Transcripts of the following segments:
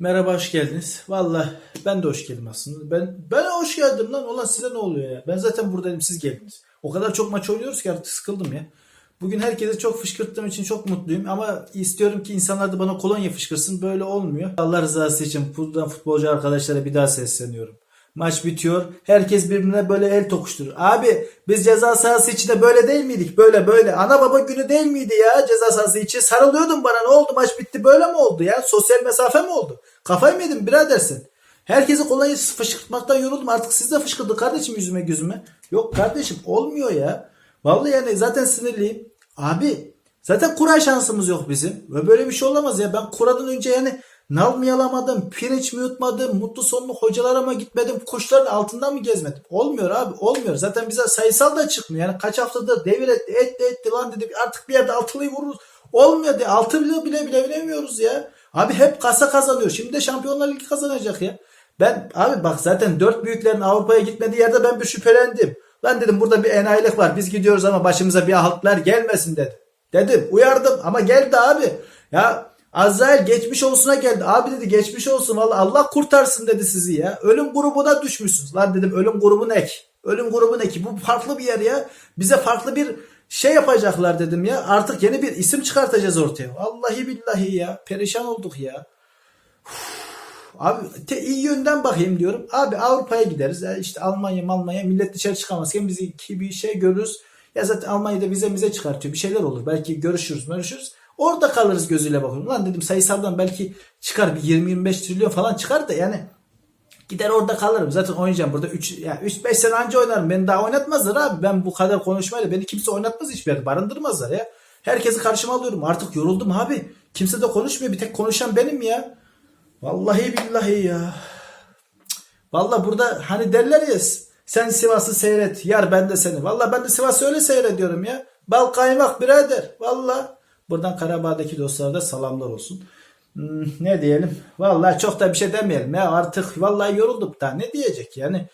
Merhaba hoş geldiniz. Valla ben de hoş geldim aslında. Ben ben hoş geldim lan. Ulan size ne oluyor ya? Ben zaten buradayım siz geldiniz. O kadar çok maç oynuyoruz ki artık sıkıldım ya. Bugün herkese çok fışkırttığım için çok mutluyum ama istiyorum ki insanlar da bana kolonya fışkırsın. Böyle olmuyor. Allah rızası için buradan futbolcu arkadaşlara bir daha sesleniyorum. Maç bitiyor. Herkes birbirine böyle el tokuşturur. Abi biz ceza sahası içinde böyle değil miydik? Böyle böyle. Ana baba günü değil miydi ya ceza sahası içi? Sarılıyordun bana ne oldu? Maç bitti böyle mi oldu ya? Sosyal mesafe mi oldu? Kafayı mı yedin biradersin? Herkesi kolonya fışkırtmaktan yoruldum. Artık siz de fışkırdı kardeşim yüzüme gözüme. Yok kardeşim olmuyor ya. Vallahi yani zaten sinirliyim. Abi zaten kura şansımız yok bizim. Ve böyle bir şey olamaz ya. Ben kuradan önce yani nal mı yalamadım, pirinç mi yutmadım, mutlu sonlu hocalara gitmedim, kuşların altından mı gezmedim? Olmuyor abi olmuyor. Zaten bize sayısal da çıkmıyor. Yani kaç haftadır devir etti, etti, etti lan dedik artık bir yerde altılıyı vururuz. Olmuyor de altı bile bile bile bilemiyoruz ya. Abi hep kasa kazanıyor. Şimdi de Şampiyonlar Ligi kazanacak ya. Ben abi bak zaten dört büyüklerin Avrupa'ya gitmediği yerde ben bir şüphelendim. Lan dedim burada bir enayilik var. Biz gidiyoruz ama başımıza bir haltlar gelmesin dedim. Dedim uyardım ama geldi abi. Ya Azrail geçmiş olsuna geldi. Abi dedi geçmiş olsun valla Allah kurtarsın dedi sizi ya. Ölüm grubuna düşmüşsünüz. Lan dedim ölüm grubun ek. Ölüm grubun eki. Bu farklı bir yer ya. Bize farklı bir şey yapacaklar dedim ya. Artık yeni bir isim çıkartacağız ortaya. Vallahi billahi ya. Perişan olduk ya. Abi te, iyi yönden bakayım diyorum. Abi Avrupa'ya gideriz. Ya işte Almanya, Almanya millet dışarı çıkamazken biz iki bir şey görürüz. Ya zaten Almanya'da vize mize çıkartıyor. Bir şeyler olur. Belki görüşürüz, görüşürüz. Orada kalırız gözüyle bakıyorum. Lan dedim sayısaldan belki çıkar bir 20-25 trilyon falan çıkar da yani gider orada kalırım. Zaten oynayacağım burada 3 ya 3 5 sene anca oynarım. Beni daha oynatmazlar abi. Ben bu kadar konuşmayla beni kimse oynatmaz hiçbir yerde. Barındırmazlar ya. Herkesi karşıma alıyorum. Artık yoruldum abi. Kimse de konuşmuyor. Bir tek konuşan benim ya. Vallahi billahi ya. Vallahi burada hani derler ya sen Sivas'ı seyret yar ben de seni. Vallahi ben de Sivas'ı öyle seyrediyorum ya. Bal kaymak birader. Vallahi. Buradan Karabağ'daki dostlara da salamlar olsun. Hmm, ne diyelim? Vallahi çok da bir şey demeyelim ya. Artık vallahi yorulduk da ne diyecek yani.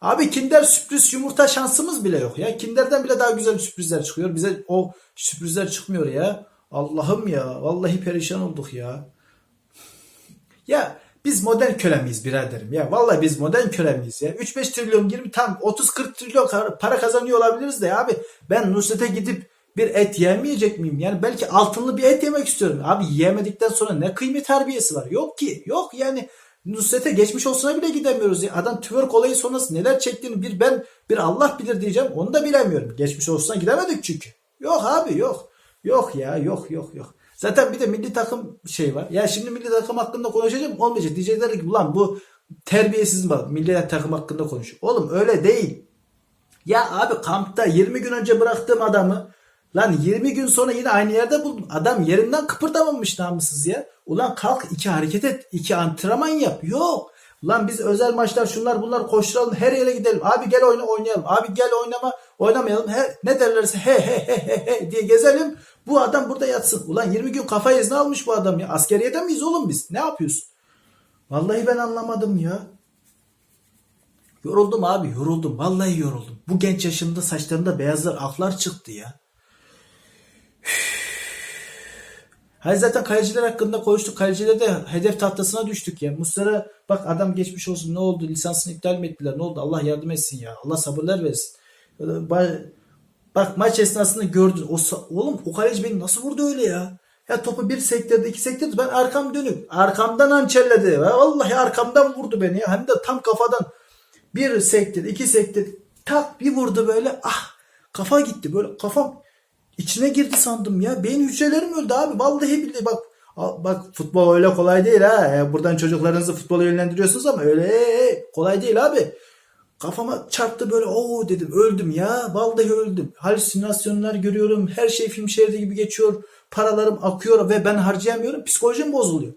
Abi Kinder sürpriz yumurta şansımız bile yok ya. Kinder'den bile daha güzel sürprizler çıkıyor. Bize o sürprizler çıkmıyor ya. Allah'ım ya. Vallahi perişan olduk ya. Ya biz modern köle miyiz biraderim ya? Vallahi biz modern köle miyiz ya? 3-5 trilyon 20 tam 30-40 trilyon para kazanıyor olabiliriz de abi. Ben Nusret'e gidip bir et yemeyecek miyim? Yani belki altınlı bir et yemek istiyorum. Abi yemedikten sonra ne kıymet harbiyesi var? Yok ki. Yok yani Nusret'e geçmiş olsuna bile gidemiyoruz. Ya. Adam twerk olayı sonrası neler çektiğini bir ben bir Allah bilir diyeceğim. Onu da bilemiyorum. Geçmiş olsuna gidemedik çünkü. Yok abi yok. Yok ya yok yok yok. Zaten bir de milli takım şey var. Ya şimdi milli takım hakkında konuşacağım olmayacak. Diyecekler ki ulan bu terbiyesiz bak milli takım hakkında konuşuyor. Oğlum öyle değil. Ya abi kampta 20 gün önce bıraktığım adamı lan 20 gün sonra yine aynı yerde buldum. Adam yerinden kıpırdamamış namussuz ya. Ulan kalk iki hareket et. iki antrenman yap. Yok. Ulan biz özel maçlar şunlar bunlar koşturalım her yere gidelim. Abi gel oyna oynayalım. Abi gel oynama oynamayalım. He, ne derlerse he he he he he diye gezelim. Bu adam burada yatsın. Ulan 20 gün kafa izni almış bu adam ya. Askeriyede miyiz oğlum biz? Ne yapıyorsun? Vallahi ben anlamadım ya. Yoruldum abi yoruldum. Vallahi yoruldum. Bu genç yaşımda saçlarımda beyazlar aklar çıktı ya. Hayır zaten kaleciler hakkında konuştuk. Kaleciler de hedef tahtasına düştük ya. Muslera bak adam geçmiş olsun ne oldu? Lisansını iptal mi ettiler? Ne oldu? Allah yardım etsin ya. Allah sabırlar versin. Bak maç esnasında gördün. O, oğlum o kaleci beni nasıl vurdu öyle ya? Ya topu bir sektirdi iki sektirdi. Ben arkam dönük. Arkamdan hançerledi. Vallahi arkamdan vurdu beni ya. Hem de tam kafadan. Bir sektir iki sektir. Tak bir vurdu böyle. Ah kafa gitti. Böyle kafam içine girdi sandım ya. Beyin hücrelerim öldü abi. Vallahi billahi bak. Bak futbol öyle kolay değil ha. Buradan çocuklarınızı futbola yönlendiriyorsunuz ama öyle kolay değil abi. Kafama çarptı böyle o dedim öldüm ya vallahi öldüm. Halüsinasyonlar görüyorum her şey film şeridi gibi geçiyor. Paralarım akıyor ve ben harcayamıyorum psikolojim bozuluyor.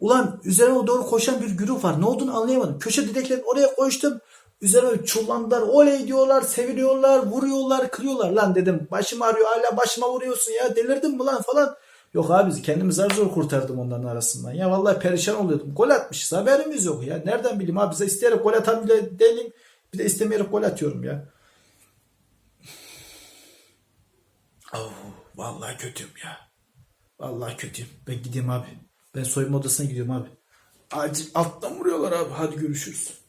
Ulan üzerime doğru koşan bir güruh var ne olduğunu anlayamadım. Köşe direklerin oraya koştum. Üzerime çullandılar oley diyorlar seviniyorlar vuruyorlar kırıyorlar. Lan dedim başım ağrıyor hala başıma vuruyorsun ya delirdin mi lan falan. Yok abi kendimi zar zor kurtardım onların arasından. Ya vallahi perişan oluyordum. Gol atmışız haberimiz yok ya. Nereden bileyim abi bize isteyerek gol atan bile değilim. Bir de istemeyerek gol atıyorum ya. Oh, vallahi kötüyüm ya. Vallahi kötüyüm. Ben gideyim abi. Ben soyunma odasına gidiyorum abi. Acil alttan vuruyorlar abi. Hadi görüşürüz.